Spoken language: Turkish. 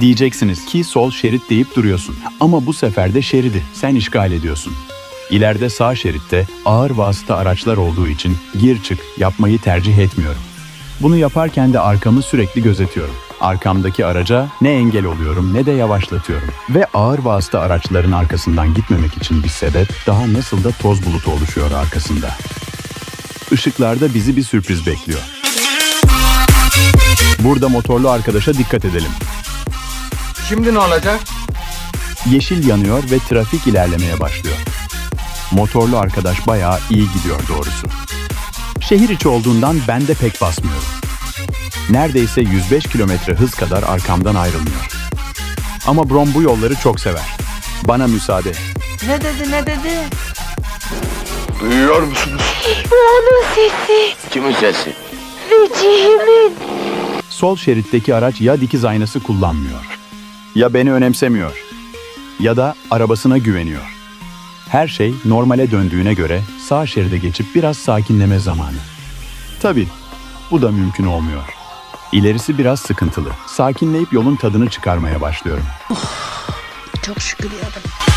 Diyeceksiniz ki sol şerit deyip duruyorsun. Ama bu sefer de şeridi sen işgal ediyorsun. İleride sağ şeritte ağır vasıta araçlar olduğu için gir çık yapmayı tercih etmiyorum. Bunu yaparken de arkamı sürekli gözetiyorum. Arkamdaki araca ne engel oluyorum ne de yavaşlatıyorum. Ve ağır vasıta araçların arkasından gitmemek için bir sebep daha nasıl da toz bulutu oluşuyor arkasında. Işıklarda bizi bir sürpriz bekliyor. Burada motorlu arkadaşa dikkat edelim. Şimdi ne olacak? Yeşil yanıyor ve trafik ilerlemeye başlıyor. Motorlu arkadaş bayağı iyi gidiyor doğrusu. Şehir içi olduğundan ben de pek basmıyorum. Neredeyse 105 kilometre hız kadar arkamdan ayrılmıyor. Ama Brom bu yolları çok sever. Bana müsaade. Ne dedi ne dedi? Duyuyor musunuz? Onun sesi. Kimin sesi? Vecihimin. Sol şeritteki araç ya dikiz aynası kullanmıyor, ya beni önemsemiyor, ya da arabasına güveniyor. Her şey normale döndüğüne göre sağ şeride geçip biraz sakinleme zamanı. Tabii bu da mümkün olmuyor. İlerisi biraz sıkıntılı. Sakinleyip yolun tadını çıkarmaya başlıyorum. Çok şükür ya Rabbi.